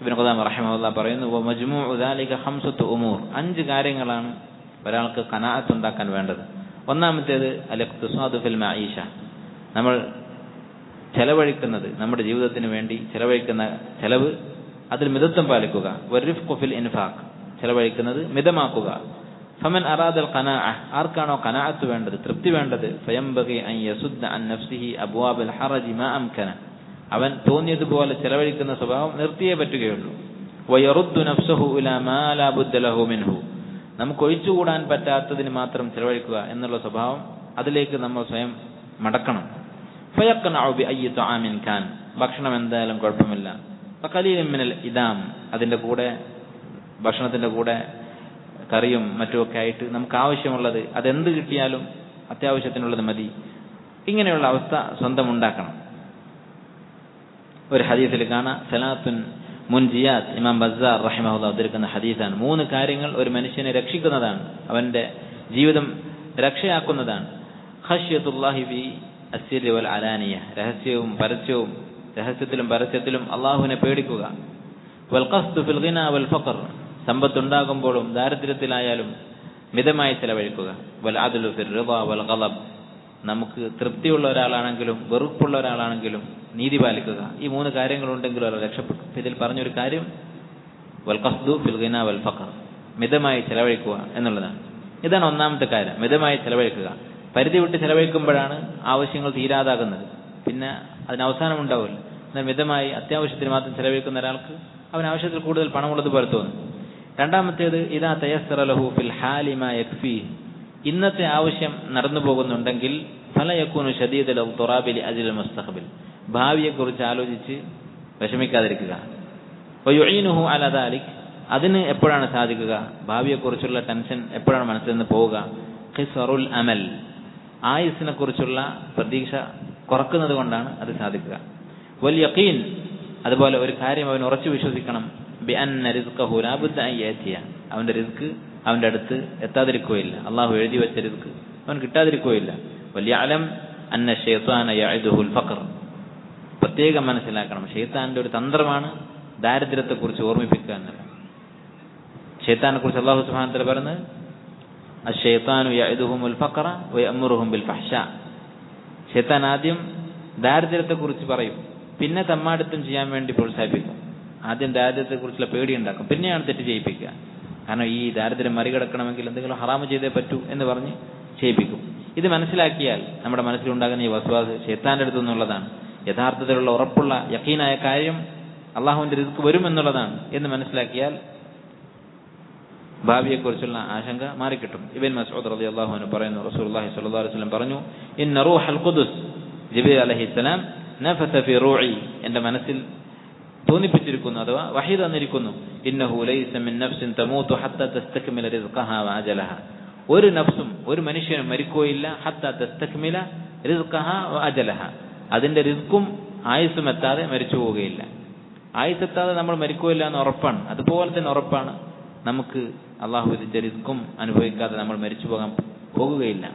ഇബിൻ ഖുദാം റഹിമഹുല്ല പറയുന്നു "വ മജ്മൂഉ ദാലിക ഖംസത്തു ഉമൂർ. അഞ്ച് കാര്യങ്ങളാണ് ഒരാൾക്ക് കനാഅത്ത് ഉണ്ടാക്കാൻ വേണ്ടത്. ഒന്നാമത്തേത് അൽ ഇഖ്തിസാദു ഫിൽ മഈഷ. നമ്മൾ ചെലവഴിക്കുന്നത് നമ്മുടെ ജീവിതത്തിന് വേണ്ടി ചെലവഴിക്കുന്ന ചെലവ് അതിൽ മിതത്വം പാലിക്കുക. വരിഫ്ഖു ഫിൽ ഇൻഫാഖ്. ചെലവഴിക്കുന്നത് മിതമാക്കുക. ഫമൻ അറാദൽ ഖനാഅ. ആർക്കാണോ ഖനാഅത്ത് വേണ്ടത് തൃപ്തി വേണ്ടത് ഫയംബഗി അൻ യസുദ്ദ അൻ നഫ്സിഹി അബ്വാബൽ ഹറജി മാ അംകന. അവൻ തോന്നിയതുപോലെ ചെലവഴിക്കുന്ന സ്വഭാവം നിർത്തിയേ പറ്റുകയുള്ളൂ. വയറുദ്ദു നഫ്സഹു ഇലാ മാ ലാ ബുദ്ദ ലഹു മിൻഹു. നമുക്ക് ഒഴിച്ചുകൂടാൻ പറ്റാത്തതിന് മാത്രം ചെലവഴിക്കുക എന്നുള്ള സ്വഭാവം അതിലേക്ക് നമ്മൾ സ്വയം മടക്കണം. ഫയഖ്നഉ ബി അയ്യി തആമിൻ കാൻ ഭക്ഷണം എന്തായാലും കുഴപ്പമില്ല. ഫഖലീലൻ മിനൽ ഇദാം. അതിന്റെ കൂടെ ഭക്ഷണത്തിന്റെ കൂടെ കറിയും മറ്റുമൊക്കെ ആയിട്ട് നമുക്ക് ആവശ്യമുള്ളത് അതെന്ത് കിട്ടിയാലും അത്യാവശ്യത്തിനുള്ളത് മതി. ഇങ്ങനെയുള്ള അവസ്ഥ സ്വന്തം ഉണ്ടാക്കണം. ഒരു ഹദീസിൽ കാണാം. സലാത്തുൻ മുൻജിയാത്ത് ഇമാം ബസാർ റഹിമഹുല്ല അവതരിക്കുന്ന ഹദീസാണ്. മൂന്ന് കാര്യങ്ങൾ ഒരു മനുഷ്യനെ രക്ഷിക്കുന്നതാണ്. അവന്റെ ജീവിതം രക്ഷയാക്കുന്നതാണ്. ഹഷ്യത്തുല്ലാഹിബി അസ്സിരി വൽ അലാനിയ. രഹസ്യവും പരസ്യവും രഹസ്യത്തിലും പരസ്യത്തിലും അള്ളാഹുവിനെ പേടിക്കുക. വൽ ഖസ്തു ഫിൽ ഗിന വൽ ഫഖർ. സമ്പത്തുണ്ടാകുമ്പോഴും ദാരിദ്ര്യത്തിലായാലും മിതമായി ചെലവഴിക്കുക. വൽ അദലു ഫിർ റിള വൽ ഖളബ് നമുക്ക് തൃപ്തിയുള്ള ഒരാളാണെങ്കിലും വെറുപ്പുള്ള ഒരാളാണെങ്കിലും നീതി പാലിക്കുക. ഈ മൂന്ന് കാര്യങ്ങളുണ്ടെങ്കിലും ഒരാൾ രക്ഷപ്പെട്ടു. ഇതിൽ പറഞ്ഞൊരു കാര്യം വൽ ഖസ്ദു ഫിൽ ഗിന വൽ ഫഖർ. മിതമായി ചെലവഴിക്കുക എന്നുള്ളതാണ്. ഇതാണ് ഒന്നാമത്തെ കാര്യം. മിതമായി ചെലവഴിക്കുക. പരിധി വിട്ട് ചെലവഴിക്കുമ്പോഴാണ് ആവശ്യങ്ങൾ തീരാതാകുന്നത്. പിന്നെ അതിന് അവസാനം ഉണ്ടാവില്ല. എന്നാൽ മിതമായി അത്യാവശ്യത്തിന് മാത്രം ചെലവഴിക്കുന്ന ഒരാൾക്ക് അവൻ ആവശ്യത്തിൽ കൂടുതൽ പണമുള്ളത് പോലെ തോന്നും. രണ്ടാമത്തേത് ഇതാ തയസ്സറ ലഹു ഫിൽ ഹാലിമ യക്ഫി ഇന്നത്തെ ആവശ്യം നടന്നു പോകുന്നുണ്ടെങ്കിൽ ഫലയക്കൂനു ഷദീദൽ തുറാബിലി അജിൽ മുസ്തഖബിൽ. ഭാവിയെക്കുറിച്ച് ആലോചിച്ച് വിഷമിക്കാതിരിക്കുക. അല ദാലിക്. അതിന് എപ്പോഴാണ് സാധിക്കുക? ഭാവിയെക്കുറിച്ചുള്ള ടെൻഷൻ എപ്പോഴാണ് മനസ്സിൽ നിന്ന് പോവുക? ഖിസറുൽ അമൽ. ആയുസിനെ കുറിച്ചുള്ള പ്രതീക്ഷ കുറക്കുന്നത് കൊണ്ടാണ് അത് സാധിക്കുക. വൽ യഖീൻ. അതുപോലെ ഒരു കാര്യം അവൻ ഉറച്ചു വിശ്വസിക്കണം. ബി അന്ന റിസ്ഖഹു അവന്റെ റിസ്ക് അവന്റെ അടുത്ത് എത്താതിരിക്കുകയില്ല. അള്ളാഹു എഴുതി വെച്ച അവൻ കിട്ടാതിരിക്കുകയില്ല. വലിയ അലം അന്ന ഷെയ്ത്താന യഅദുഹുൽ ഫഖർ. പ്രത്യേകം മനസ്സിലാക്കണം. ഷെയ്ത്താന്റെ ഒരു തന്ത്രമാണ് ദാരിദ്ര്യത്തെക്കുറിച്ച് ഓർമ്മിപ്പിക്കുക എന്നുള്ളത്. ഷെയ്ത്താനെ കുറിച്ച് അള്ളാഹു വതആല പറയുന്നത് അഷെയ്ത്താനു യഅദുഹുമുൽ ഫഖറ വയഅമുറുഹും ബിൽ ഫഹ്ഷ. ഷെയ്ത്താൻ ആദ്യം ദാരിദ്ര്യത്തെക്കുറിച്ച് പറയും. പിന്നെ തമ്മാടിത്തം ചെയ്യാൻ വേണ്ടി പ്രോത്സാഹിപ്പിക്കും. ആദ്യം ദാരിദ്ര്യത്തെക്കുറിച്ചുള്ള പേടി ഉണ്ടാക്കും. പിന്നെയാണ് തെറ്റ് ചെയ്യിപ്പിക്കുക. കാരണം ഈ ദാരിദ്ര്യം മറികടക്കണമെങ്കിൽ എന്തെങ്കിലും ഹറാമ് ചെയ്തേ പറ്റൂ എന്ന് പറഞ്ഞ് ചെയ്യിപ്പിക്കും ഇത് മനസ്സിലാക്കിയാൽ നമ്മുടെ മനസ്സിലുണ്ടാകുന്ന ഈ വസ്വാസ് ഷെയ്ത്താന്റെ അടുത്തു നിന്നുള്ളതാണ്. യഥാർത്ഥത്തിലുള്ള ഉറപ്പുള്ള യക്കീനായ കാര്യം അള്ളാഹുവിന്റെ റിസ്ക് വരും എന്നുള്ളതാണ് എന്ന് മനസ്സിലാക്കിയാൽ ഭാവിയെക്കുറിച്ചുള്ള ആശങ്ക മാറിക്കിട്ടും. ഇബൻ മസൂദ് റളി അള്ളാഹുവിന് പറയുന്നു റസൂലുള്ളാഹി അള്ളാഹി അലൈഹി വസല്ലം പറഞ്ഞു ഇൻ റൂഹൽ ഖുദുസ് ജബീർ അലൈഹിസ്സലാം നഫസ ഫി മനസ്സിൽ തോന്നിപ്പിച്ചിരിക്കുന്നു അഥവാ വഹി തന്നിരിക്കുന്നു. ഒരു നഫ്സും ഒരു മനുഷ്യനും മരിക്കുകയില്ല അതിന്റെ റിസ്ക്കും ആയുസ്സും എത്താതെ മരിച്ചു പോവുകയില്ല. ആയുസ് എത്താതെ നമ്മൾ മരിക്കുകയില്ല എന്ന് ഉറപ്പാണ്. അതുപോലെ തന്നെ ഉറപ്പാണ് നമുക്ക് അള്ളാഹു വിധിച്ച റിസ്ക്കും അനുഭവിക്കാതെ നമ്മൾ മരിച്ചു പോകാൻ പോകുകയില്ല.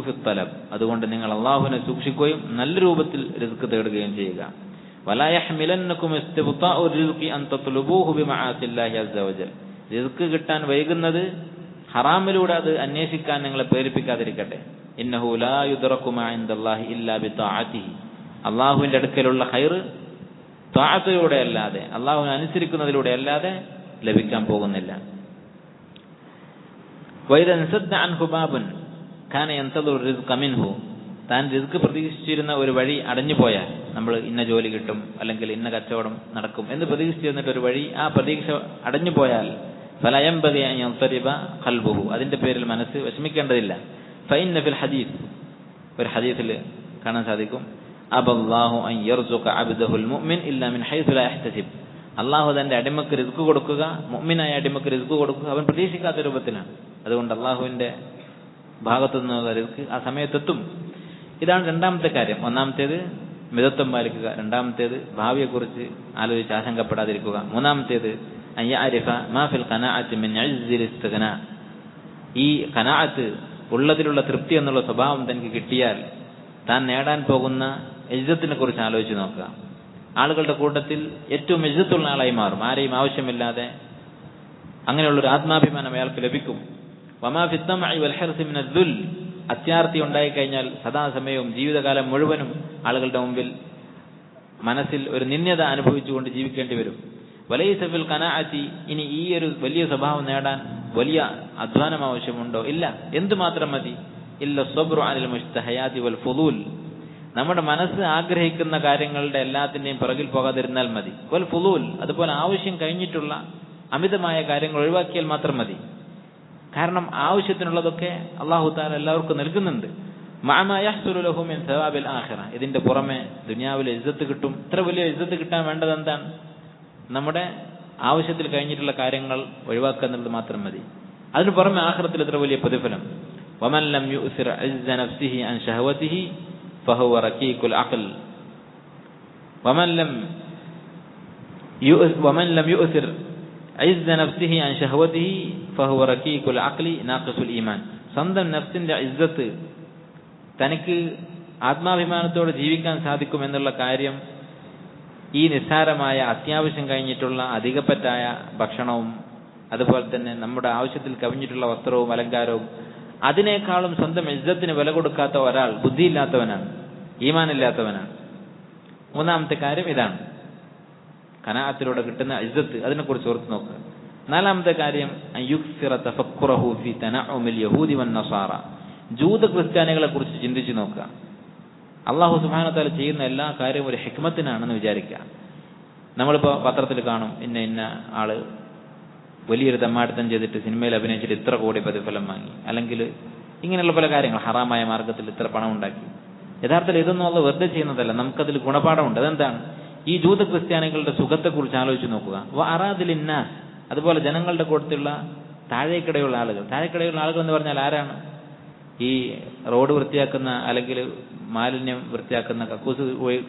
ഫിത്തലബ്. അതുകൊണ്ട് നിങ്ങൾ അള്ളാഹുവിനെ സൂക്ഷിക്കുകയും നല്ല രൂപത്തിൽ റിസ്ക് തേടുകയും ചെയ്യുക. റിസ്ക് കിട്ടാൻ വൈകുന്നത് ഹറാമിലൂടെ അത് അന്വേഷിക്കാൻ നിങ്ങളെ പ്രേരിപ്പിക്കാതിരിക്കട്ടെ. അള്ളാഹുവിന്റെ അടുക്കലുള്ള ഹൈർ താഴത്തയിലൂടെ അല്ലാതെ അള്ളാഹുവിനെ അനുസരിക്കുന്നതിലൂടെ അല്ലാതെ ലഭിക്കാൻ പോകുന്നില്ല. വൈദൻ അൻഹു ബാബുൻ കാന യന്തദുർ റിസ്ഖ മിൻഹു താൻ റിസ്ക് പ്രതീക്ഷിച്ചിരുന്ന ഒരു വഴി അടഞ്ഞു പോയാൽ നമ്മൾ ഇന്ന ജോലി കിട്ടും അല്ലെങ്കിൽ ഇന്ന കച്ചവടം നടക്കും എന്ന് പ്രതീക്ഷിച്ചിരുന്നിട്ട് ഒരു വഴി ആ പ്രതീക്ഷ അടഞ്ഞു പോയാൽ ഫലയം ബഗിബ ഖൽബുഹു അതിന്റെ പേരിൽ മനസ്സ് വിഷമിക്കേണ്ടതില്ല. ഫൈൻ ഫിൽ ഹദീസ് ഒരു ഹദീസിൽ കാണാൻ സാധിക്കും. അബല്ലാഹു അൻ യർസുഖ അബ്ദഹുൽ മുഅ്മിൻ ഇല്ലാ മിൻ ഹൈസു ലാ യഹ്തസിബ്. അള്ളാഹു തന്റെ അടിമക്ക് റിസ്ക് കൊടുക്കുക മുഅ്മിനായ അടിമക്ക് റിസ്ക് കൊടുക്കുക അവൻ പ്രതീക്ഷിക്കാത്ത രൂപത്തിലാണ്. അതുകൊണ്ട് അള്ളാഹുവിന്റെ ഭാഗത്തു നിന്നുള്ള ആ സമയത്തെത്തും. ഇതാണ് രണ്ടാമത്തെ കാര്യം. ഒന്നാമത്തേത് മിതത്വം പാലിക്കുക. രണ്ടാമത്തേത് ഭാവിയെക്കുറിച്ച് ആലോചിച്ച് ആശങ്കപ്പെടാതിരിക്കുക. മൂന്നാമത്തേത് ഈ ഖനാഅത്ത് ഉള്ളതിലുള്ള തൃപ്തി എന്നുള്ള സ്വഭാവം തനിക്ക് കിട്ടിയാൽ താൻ നേടാൻ പോകുന്ന ഇജ്ജത്തിനെ കുറിച്ച് ആലോചിച്ച് നോക്കുക. ആളുകളുടെ കൂട്ടത്തിൽ ഏറ്റവും ഇജ്ജത്തുള്ള ആളായി മാറും. ആരെയും ആവശ്യമില്ലാതെ അങ്ങനെയുള്ളൊരു ആത്മാഭിമാനം അയാൾക്ക് ലഭിക്കും. വമാ ഫിത്തമഇ വൽ ഹിർസി മിന ദുൽ. അത്യാർത്തി ഉണ്ടായി കഴിഞ്ഞാൽ സദാസമയവും ജീവിതകാലം മുഴുവനും ആളുകളുടെ മുമ്പിൽ മനസ്സിൽ ഒരു നിന്യത അനുഭവിച്ചുകൊണ്ട് ജീവിക്കേണ്ടി വരും. വലൈസഫിൽ കനാഅത്തി ഇനി ഈ ഒരു വലിയ സ്വഭാവം നേടാൻ വലിയ അധ്വാനം ആവശ്യമുണ്ടോ? ഇല്ല. എന്തുമാത്രം മതി? ഇല്ല സബ്രു അനിൽ മുസ്തഹയാതി വൽ ഫുദൂൽ. നമ്മുടെ മനസ്സ് ആഗ്രഹിക്കുന്ന കാര്യങ്ങളുടെ എല്ലാത്തിന്റെയും പിറകിൽ പോകാതിരുന്നാൽ മതി. വൽ ഫുദൂൽ. അതുപോലെ ആവശ്യം കഴിഞ്ഞിട്ടുള്ള അമിതമായ കാര്യങ്ങൾ ഒഴിവാക്കിയാൽ മാത്രം മതി. കാരണം ആവശ്യത്തിനുള്ളതൊക്കെ അള്ളാഹു താല എല്ലാവർക്കും നൽകുന്നുണ്ട്. സവാബിൽ ആഖിറ. ഇതിന്റെ പുറമെ ദുനിയാവിലെ ഇജ്ജത്ത് കിട്ടും. ഇത്ര വലിയ ഇജ്ജത്ത് കിട്ടാൻ വേണ്ടത് എന്താണ്? നമ്മുടെ ആവശ്യത്തിൽ കഴിഞ്ഞിട്ടുള്ള കാര്യങ്ങൾ ഒഴിവാക്കുക എന്നുള്ളത് മാത്രം മതി. അതിന് പുറമെ ആഹ്റത്തിൽ ഇത്ര വലിയ പ്രതിഫലം. വമൻ ലം യുസിർ ഇസ്സ നഫ്സിഹി അൻ ഷഹവതിഹി ഫഹുവ അഖൽ. യുസിർ ഇസ്സ നഫ്സിഹി അൻ ഷഹവതിഹി ഫഹുവ റകീഖുൽ അഖ്ലി നാഖിസുൽ ഈമാൻ. സ്വന്തം നഫ്സിന്റെ ഇസ്സത്ത് തനിക്ക് ആത്മാഭിമാനത്തോടെ ജീവിക്കാൻ സാധിക്കും എന്നുള്ള കാര്യം ഈ നിസ്സാരമായ അത്യാവശ്യം കഴിഞ്ഞിട്ടുള്ള അധികപ്പറ്റായ ഭക്ഷണവും അതുപോലെ തന്നെ നമ്മുടെ ആവശ്യത്തിൽ കവിഞ്ഞിട്ടുള്ള വസ്ത്രവും അലങ്കാരവും അതിനേക്കാളും സ്വന്തം ഇജ്ജത്തിന് വില കൊടുക്കാത്ത ഒരാൾ ബുദ്ധിയില്ലാത്തവനാണ് ഈമാനില്ലാത്തവനാണ്. മൂന്നാമത്തെ കാര്യം ഇതാണ്. കനാഅത്തിലൂടെ കിട്ടുന്ന ഇജ്ജത്ത് അതിനെക്കുറിച്ച് ഓർത്ത് നോക്കുക നാലാമത്തെ കാര്യം ഫി യഹൂദി വൻ നസാറ. ജൂത ക്രിസ്ത്യാനികളെ കുറിച്ച് ചിന്തിച്ചു നോക്കുക. അള്ളാഹു സുബാനത്താല ചെയ്യുന്ന എല്ലാ കാര്യവും ഒരു ഹെക്മത്തിനാണെന്ന് വിചാരിക്കുക. നമ്മളിപ്പോ പത്രത്തിൽ കാണും ഇന്ന ഇന്ന ആൾ വലിയൊരു തമ്മാടിത്തം ചെയ്തിട്ട് സിനിമയിൽ അഭിനയിച്ചിട്ട് ഇത്ര കോടി പ്രതിഫലം വാങ്ങി. അല്ലെങ്കിൽ ഇങ്ങനെയുള്ള പല കാര്യങ്ങൾ ഹറാമായ മാർഗത്തിൽ ഇത്ര പണം ഉണ്ടാക്കി യഥാർത്ഥത്തിൽ ഇതൊന്നും അല്ല വെറുതെ ചെയ്യുന്നതല്ല നമുക്കതിൽ ഗുണപാഠമുണ്ട്. അതെന്താണ്? ഈ ജൂത ക്രിസ്ത്യാനികളുടെ സുഖത്തെക്കുറിച്ച് ആലോചിച്ച് നോക്കുക. അറാദിൽ ഇന്ന അതുപോലെ ജനങ്ങളുടെ കൂട്ടത്തിലുള്ള താഴേക്കിടയുള്ള ആളുകൾ. താഴേക്കിടയുള്ള ആളുകൾ എന്ന് പറഞ്ഞാൽ ആരാണ്? ഈ റോഡ് വൃത്തിയാക്കുന്ന അല്ലെങ്കിൽ മാലിന്യം വൃത്തിയാക്കുന്ന കക്കൂസ് പോയി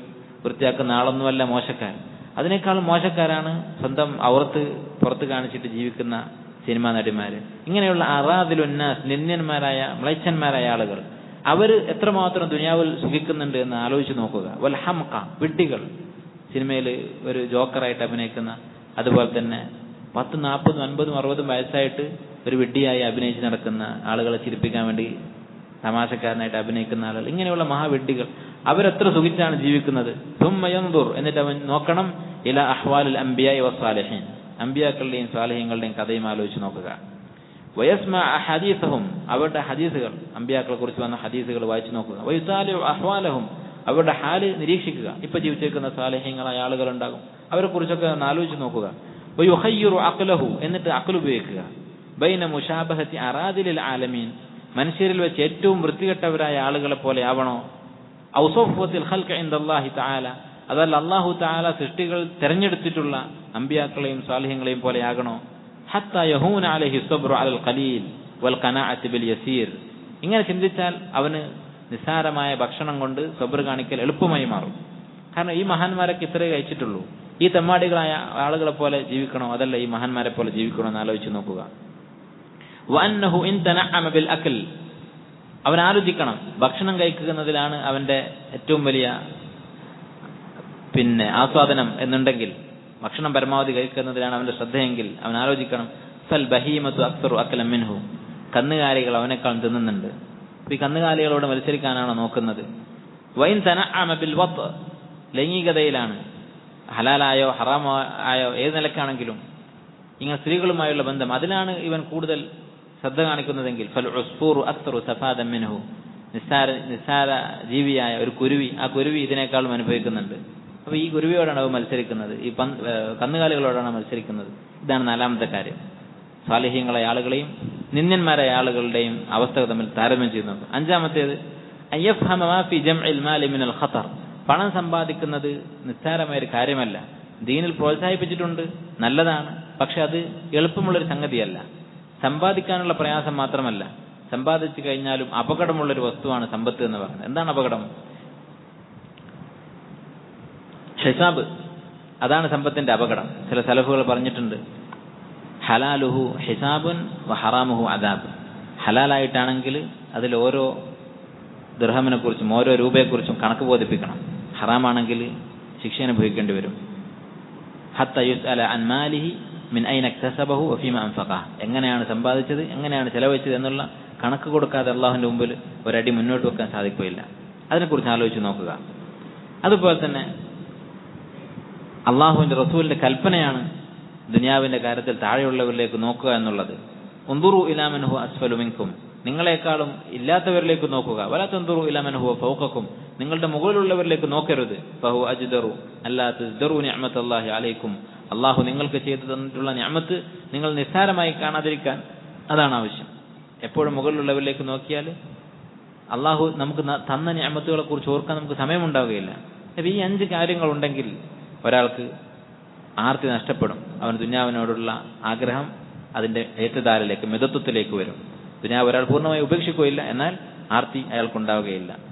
വൃത്തിയാക്കുന്ന ആളൊന്നുമല്ല മോശക്കാരൻ. അതിനേക്കാൾ മോശക്കാരാണ് സ്വന്തം ഔറത്ത് പുറത്ത് കാണിച്ചിട്ട് ജീവിക്കുന്ന സിനിമാ നടിമാര്. ഇങ്ങനെയുള്ള അറാദിലുന്നാസ് നിന്ദ്യന്മാരായ മ്ലൈച്ചന്മാരായ ആളുകൾ. അവർ എത്രമാത്രം ദുനിയാവിൽ സുഖിക്കുന്നുണ്ട് എന്ന് ആലോചിച്ച് നോക്കുക. വൽ ഹംക വിഡ്ഢികൾ. സിനിമയിൽ ഒരു ജോക്കറായിട്ട് അഭിനയിക്കുന്ന അതുപോലെ തന്നെ പത്ത് നാൽപ്പതും അൻപതും അറുപതും വയസ്സായിട്ട് ഒരു വിഡ്ഢിയായി അഭിനയിച്ച് നടക്കുന്ന ആളുകളെ ചിരിപ്പിക്കാൻ വേണ്ടി തമാശക്കാരനായിട്ട് അഭിനയിക്കുന്ന ആളുകൾ ഇങ്ങനെയുള്ള മഹാവിഡ്ഢികൾ അവരെത്ര സുഖിച്ചാണ് ജീവിക്കുന്നത്? തുമ്മയന്തുർ എന്നിട്ട് അവൻ നോക്കണം ഇല അഹ്വാലുൽ അംബിയായി വസ്സാലിഹീൻ അംബിയാക്കളുടെയും സ്വാലഹ്യങ്ങളുടെയും കഥയും ആലോചിച്ച് നോക്കുക. വയസ്മ ഹദീസഹും അവരുടെ ഹദീസുകൾ അമ്പിയാക്കളെ കുറിച്ച് വന്ന ഹദീസുകൾ വായിച്ചു നോക്കുക. വയുസാലു അഹ്വാലഹും അവരുടെ ഹാൽ നിരീക്ഷിക്കുക. ഇപ്പൊ ജീവിച്ചേക്കുന്ന സാലഹ്യങ്ങളായ ആളുകൾ ഉണ്ടാകും അവരെ കുറിച്ചൊക്കെ ഒന്ന് ആലോചിച്ച് നോക്കുക. അഖ്ലഹു എന്നിട്ട് അഖൽ ഉപയോഗിക്കുക. ബൈന മുഷാബഹത്തി അറാദിലിൽ ആലമീൻ. മനുഷ്യരിൽ വെച്ച് ഏറ്റവും വൃത്തികെട്ടവരായ ആളുകളെ പോലെ ആവണോ? ഔസോഫത്തിൽ ഹൽക്ക ഇന്ദല്ലാഹി തആല. അതല്ല അള്ളാഹു താല സൃഷ്ടികൾ തെരഞ്ഞെടുത്തിട്ടുള്ള അമ്പിയാക്കളെയും സാലിഹ്യങ്ങളെയും പോലെ ആകണോ? ഹത്ത യഹൂൻ അലഹി സബ്രു അൽ ഖലീൽ വൽ കനാ ബിൽ യസീർ. ഇങ്ങനെ ചിന്തിച്ചാൽ അവന് നിസ്സാരമായ ഭക്ഷണം കൊണ്ട് സബർ കാണിക്കൽ എളുപ്പമായി മാറും. കാരണം ഈ മഹാന്മാരൊക്കെ ഇത്രേ കഴിച്ചിട്ടുള്ളൂ. ഈ തെമ്മാടികളായ ആളുകളെ പോലെ ജീവിക്കണോ? അതല്ല ഈ മഹാന്മാരെ പോലെ ജീവിക്കണോ എന്ന് ആലോചിച്ച് നോക്കുക. അവൻ ആലോചിക്കണം. ഭക്ഷണം കഴിക്കുന്നതിലാണ് അവന്റെ ഏറ്റവും വലിയ പിന്നെ ആസ്വാദനം എന്നുണ്ടെങ്കിൽ ഭക്ഷണം പരമാവധി കഴിക്കുന്നതിലാണ് അവന്റെ ശ്രദ്ധയെങ്കിൽ അവൻ ആലോചിക്കണം. ഫൽ ബഹീമത്തു അക്സറു അക്കലം മിൻഹു. കന്നുകാലികൾ അവനേക്കാൾ തിന്നുന്നുണ്ട്. ഈ കന്നുകാലികളോട് മത്സരിക്കാനാണ് നോക്കുന്നത്? വൈൻ തന ബിൽ വത്ത്. ലൈംഗികതയിലാണ്. ഹലാലായോ ഹറാമോ ആയോ ഏത് നിലക്കാണെങ്കിലും ഇങ്ങനെ സ്ത്രീകളുമായുള്ള ബന്ധം. അതിലാണ് ഇവൻ കൂടുതൽ ശ്രദ്ധ കാണിക്കുന്നതെങ്കിൽ ഫൽ ഉസ്ഫൂറു അക്സറു സഫാദം മിൻഹു. നിസ്സാര നിസ്സാര ജീവിയായ ഒരു കുരുവി. ആ കുരുവി ഇതിനേക്കാളും അനുഭവിക്കുന്നുണ്ട്. അപ്പൊ ഈ കുരുവിയോടാണ് അവ മത്സരിക്കുന്നത്. ഈ കന്നുകാലികളോടാണ് മത്സരിക്കുന്നത്. ഇതാണ് നാലാമത്തെ കാര്യം. സാലിഹ്യങ്ങളായ ആളുകളെയും നിന്ദന്മാരായ ആളുകളുടെയും അവസ്ഥ തമ്മിൽ താരതമ്യം ചെയ്യുന്നുണ്ട്. അഞ്ചാമത്തേത് ഖത്തർ പണം സമ്പാദിക്കുന്നത് നിസ്സാരമായ ഒരു കാര്യമല്ല. ദീനിൽ പ്രോത്സാഹിപ്പിച്ചിട്ടുണ്ട് നല്ലതാണ്. പക്ഷെ അത് എളുപ്പമുള്ളൊരു സംഗതിയല്ല. സമ്പാദിക്കാനുള്ള പ്രയാസം മാത്രമല്ല. സമ്പാദിച്ചു കഴിഞ്ഞാലും അപകടമുള്ളൊരു വസ്തുവാണ് സമ്പത്ത് എന്ന് പറയുന്നത്. എന്താണ് അപകടം? ഷെസാബ് അതാണ് സമ്പത്തിന്റെ അപകടം. ചില സലഫുകൾ പറഞ്ഞിട്ടുണ്ട് ഹലാലുഹു ഹിസാബുൻ വ ഹറാമുഹു അദാബ്. ഹലാലായിട്ടാണെങ്കിൽ അതിൽ ഓരോ ദൃഹമിനെ കുറിച്ചും ഓരോ രൂപയെക്കുറിച്ചും കണക്ക് ബോധിപ്പിക്കണം. ഹറാമാണെങ്കിൽ ശിക്ഷ അനുഭവിക്കേണ്ടി വരും. ഹത്ത യുസ് അല അൻമാലിഹി മിൻ ഐ ഇക്തസബഹു വഫീമ അൻഫഖ. എങ്ങനെയാണ് സമ്പാദിച്ചത് എങ്ങനെയാണ് ചെലവഴിച്ചത് എന്നുള്ള കണക്ക് കൊടുക്കാതെ അള്ളാഹുവിന്റെ മുമ്പിൽ ഒരടി മുന്നോട്ട് വെക്കാൻ സാധിക്കുകയില്ല. അതിനെക്കുറിച്ച് ആലോചിച്ച് നോക്കുക. അതുപോലെ തന്നെ അള്ളാഹുവിന്റെ റസൂലിന്റെ കൽപ്പനയാണ് ദുനിയാവിന്റെ കാര്യത്തിൽ താഴെയുള്ളവരിലേക്ക് നോക്കുക എന്നുള്ളത്. ഒന്തുറു ഇലാമൻഹു അസ്ഫലു മിൻകും. നിങ്ങളെക്കാളും ഇല്ലാത്തവരിലേക്ക് നോക്കുക. വല തന്തുറു ഇലാമൻഹു ഫൗക്കും നിങ്ങളുടെ മുകളിലുള്ളവരിലേക്ക് നോക്കരുത്. ഫഹു അജ്ദറു അല്ലാ തസ്ദറു അള്ളാഹി അലൈക്കും. അള്ളാഹു നിങ്ങൾക്ക് ചെയ്തു തന്നിട്ടുള്ള ഞാമത്ത് നിങ്ങൾ നിസ്സാരമായി കാണാതിരിക്കാൻ അതാണ് ആവശ്യം. എപ്പോഴും മുകളിലുള്ളവരിലേക്ക് നോക്കിയാൽ അള്ളാഹു നമുക്ക് തന്ന ഞാമത്തുകളെ കുറിച്ച് ഓർക്കാൻ നമുക്ക് സമയമുണ്ടാവുകയില്ല. അപ്പൊ ഈ അഞ്ച് കാര്യങ്ങളുണ്ടെങ്കിൽ ഒരാൾക്ക് ആർത്തി നഷ്ടപ്പെടും. അവൻ ദുന്യാവിനോടുള്ള ആഗ്രഹം അതിന്റെ ഏറ്റുതാരിലേക്ക് മിതത്വത്തിലേക്ക് വരും. ദുന്യാവ് ഒരാൾ പൂർണമായി ഉപേക്ഷിക്കുകയില്ല എന്നാൽ ആർത്തി അയാൾക്കുണ്ടാവുകയില്ല.